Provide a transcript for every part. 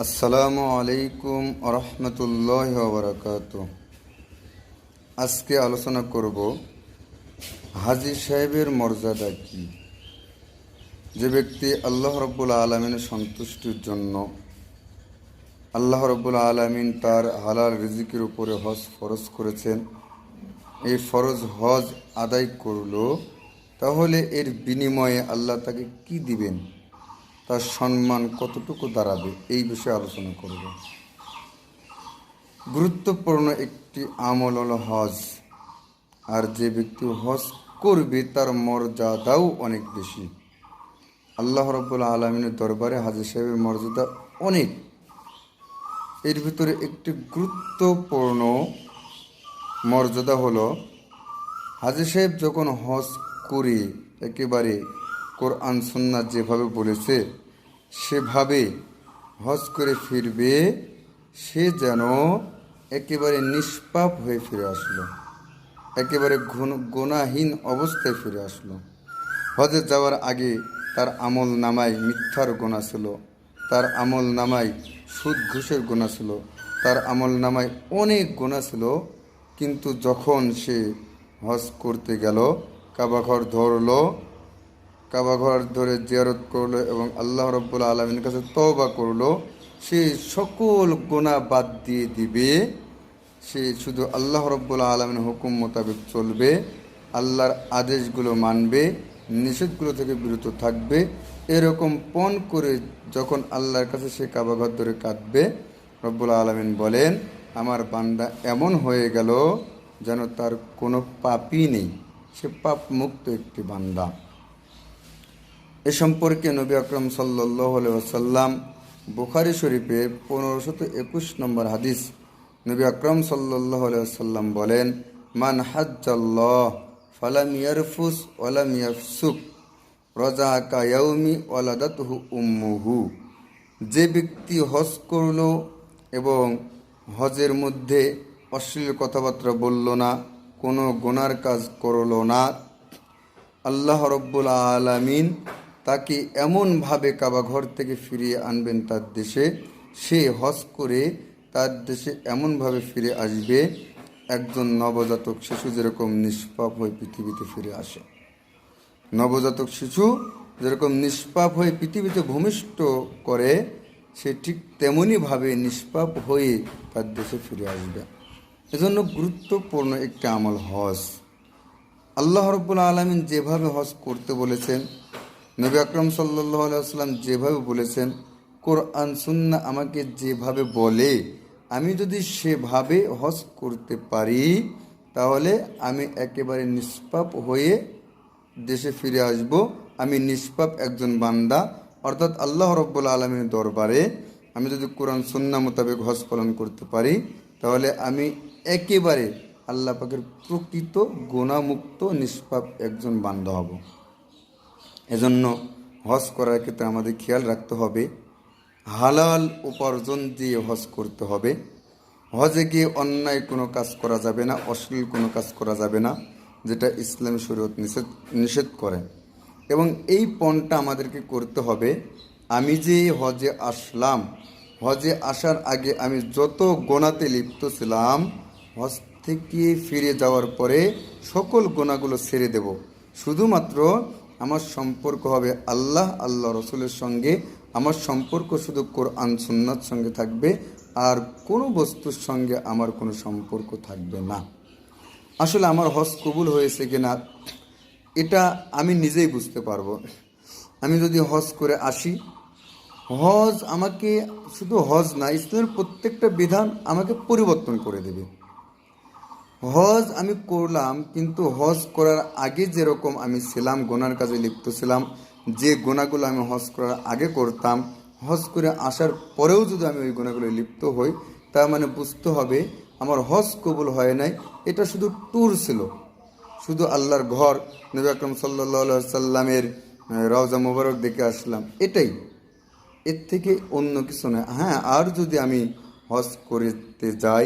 আসসালামু আলাইকুম আরহামতুল্লাহ বারাকাত আজকে আলোচনা করব হাজি সাহেবের মর্যাদা কি? যে ব্যক্তি আল্লাহ রব্বুল আলমিনের সন্তুষ্টির জন্য আল্লাহ রব্বুল আলমিন তার হালাল রিজিকের উপরে হজ ফরজ করেছেন, এই ফরজ হজ আদায় করল, তাহলে এর বিনিময়ে আল্লাহ তাকে কি দিবেন? তার সম্মান কতটুকু দাঁড়াবে এই বিষয়ে আলোচনা করব। গুরুত্বপূর্ণ একটি আমল হল হজ। আর যে ব্যক্তি হজ করবে, তার মর্যাদাও অনেক বেশি। আল্লাহ রব্বুল আলমিনের দরবারে হাজির সাহেবের মর্যাদা অনেক। এর ভিতরে একটি গুরুত্বপূর্ণ মর্যাদা হলো হাজির সাহেব যখন হজ করে একেবারে কোরআন সুন্নাত যেভাবে বলেছে সেভাবে হজ করে ফিরবে, সে যেন একেবারে নিষ্পাপ হয়ে ফিরে আসলো। একেবারে গুণাহীন অবস্থায় ফিরে আসলো। হজে যাওয়ার আগে তার আমল নামায় মিথ্যার গোনা ছিল। তার আমল নামায় সুদ, ঘুষের গোনা ছিল। তার আমল নামায় অনেক গোনা ছিল। কিন্তু যখন সে হজ করতে গেল, কাবাঘর ধরলো কাবাঘর ধরে জিয়ারত করল এবং আল্লাহ রব্বুল আলমীর কাছে তওবা করল, সে সকল গোনা বাদ দিয়ে দিবে। সে শুধু আল্লাহ রব্বুল আলমীর হুকুম মোতাবেক চলবে, আল্লাহর আদেশগুলো মানবে, নিষেধগুলো থেকে বিরত থাকবে। এরকম পণ করে যখন আল্লাহর কাছে সে কাবাঘর ধরে কাঁদবে, রব্বুল আলমিন বলেন, আমার বান্দা এমন হয়ে গেল যেন তার কোনো পাপই নেই। সে পাপ মুক্ত একটি বান্দা। এ সম্পর্কে নবী আকরম সাল্লাম বুখারি শরীফে পনেরোশত একুশ নম্বর হাদিস নবী আকরম সাল্লাম বলেন, মান হাজ্জাল্লাহ ফালাম ইয়ারফুস ওয়ালাম ইয়াফসুক রজা কায়াউমি ওয়ালাদাতহু উম্মুহু। যে ব্যক্তি হজ করল এবং হজের মধ্যে অশ্লীল কথাবার্তা বলল না, কোনো গুনার কাজ করল না, আল্লাহ রব্বুল আলামিন তাকে এমনভাবে কাবাঘর থেকে ফিরিয়ে আনবেন তার দেশে। সে হজ করে তার দেশে এমনভাবে ফিরে আসবে, একজন নবজাতক শিশু যেরকম নিষ্পাপ হয়ে পৃথিবীতে ফিরে আসে। নবজাতক শিশু যেরকম নিষ্পাপ হয়ে পৃথিবীতে ভূমিষ্ঠ করে, সে ঠিক তেমনইভাবে নিষ্পাপ হয়ে তার দেশে ফিরে আসবে। এজন্য গুরুত্বপূর্ণ একটি আমল হজ। আল্লাহ রব্বুল আলমিন যেভাবে হজ করতে বলেছেন নবী আকরম সাল্লাম যেভাবে বলেছেন, কোরআন সুন্না আমাকে যেভাবে বলে, আমি যদি সেভাবে হজ করতে পারি, তাহলে আমি একেবারে নিষ্পাপ হয়ে দেশে ফিরে আসব। আমি নিষ্পাপ একজন বান্দা। অর্থাৎ আল্লাহ রব্বুল আলমীর দরবারে আমি যদি কোরআন সুন্না মোতাবেক হজ পালন করতে পারি, তাহলে আমি একেবারে আল্লাহ পাকের প্রকৃত গুণামুক্ত, নিষ্পাপ একজন বান্দা হব। এজন্য হজ করার ক্ষেত্রে আমাদের খেয়াল রাখতে হবে, হালাল উপার্জন দিয়ে হজ করতে হবে। হজে গিয়ে অন্যায় কোনো কাজ করা যাবে না, অশ্লীল কোনো কাজ করা যাবে না, যেটা ইসলাম শরীয়ত নিষেধ নিষেধ করে। এবং এই পণটা আমাদেরকে করতে হবে, আমি যে হজে আসলাম, হজে আসার আগে আমি যত গোনাতে লিপ্ত ছিলাম, হজ থেকে ফিরে যাওয়ার পরে সকল গোনাগুলো ছেড়ে দেব। শুধুমাত্র আমার সম্পর্ক হবে আল্লাহ আল্লাহ রসুলের সঙ্গে। আমার সম্পর্ক শুধু কোরআন, সুন্নাত সঙ্গে থাকবে, আর কোনো বস্তুর সঙ্গে আমার কোনো সম্পর্ক থাকবে না। আসলে আমার হজ কবুল হয়েছে কিনা, এটা আমি নিজেই বুঝতে পারব। আমি যদি হজ করে আসি, হজ আমাকে শুধু হজ না, ইসলামের প্রত্যেকটা বিধান আমাকে পরিবর্তন করে দেবে। হজ আমি করলাম, কিন্তু হজ করার আগে যেরকম আমি ছিলাম, গোনার কাজে লিপ্ত ছিলাম, যে গোনাগুলো আমি হজ করার আগে করতাম, হজ করে আসার পরেও যদি আমি ওই গোনাগুলো লিপ্ত হই, তার মানে বুঝতে হবে আমার হজ কবুল হয় নাই, এটা শুধু ট্যুর ছিল। শুধু আল্লাহর ঘর, নবী আকরম সাল্লা সাল্লামের রওজা মুবারক দেখে আসলাম, এটাই। এর থেকে অন্য কিছু নয় হ্যাঁ আর যদি আমি হজ করতে যাই,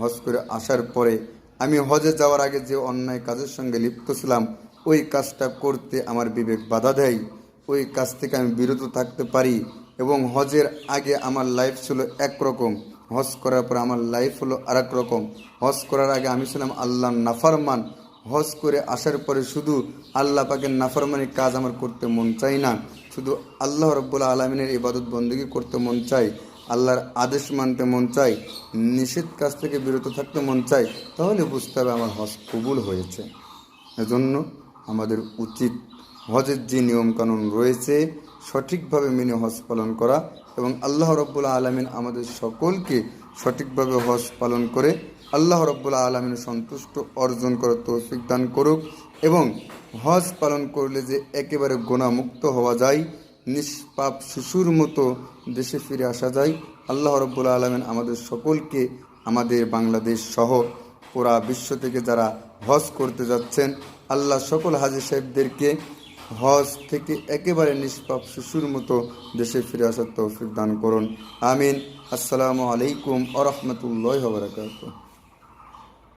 হজ করে আসার পরে আমি হজে যাওয়ার আগে যে অন্যায় কাজের সঙ্গে লিপ্ত ছিলাম, ওই কাজটা করতে আমার বিবেক বাধা দেয়। ওই কাজ থেকে আমি বিরত থাকতে পারি এবং হজের আগে আমার লাইফ ছিল একরকম। হজ করার পর আমার লাইফ হলো আরেক রকম। হজ করার আগে আমি ছিলাম আল্লাহ নাফারমান। হজ করে আসার পরে শুধু আল্লাহ পাকের নাফরমানির কাজ আমার করতে মন চাই না। শুধু আল্লাহ রব্বুল আলমিনের ইবাদত বন্দী করতে মন চাই আল্লাহর আদেশ মানতে মন চাই নিষেধ কাজ থেকে বিরত থাকতে মন চাই তাহলে বুঝতে হবে আমার হজ কবুল হয়েছে। এজন্য আমাদের উচিত হজের যে নিয়মকানুন রয়েছে, সঠিকভাবে মেনে হজ পালন করা এবং আল্লাহ রব্বুল্লা আলমিন আমাদের সকলকে সঠিকভাবে হজ পালন করে আল্লাহ রব্বুল্লা আলমিন সন্তুষ্ট অর্জন করার তৌফিক দান করুক এবং হজ পালন করলে যে একেবারে গোনামুক্ত হওয়া যায় নিষ্পাপ শিশুর মতো দেশে ফিরে আসা যায়। আল্লাহ রব্বুল্লা আলমিন আমাদের সকলকে আমাদের বাংলাদেশ সহ পুরা বিশ্ব থেকে যারা হজ করতে যাচ্ছেন, আল্লাহ সকল হাজি সাহেবদেরকে হজ থেকে একেবারে নিষ্পাপ শিশুর মতো দেশে ফিরে আসার তৌফিক দান করুন। আমিন। আসসালামু আলাইকুম আ রহমতুল্লাহ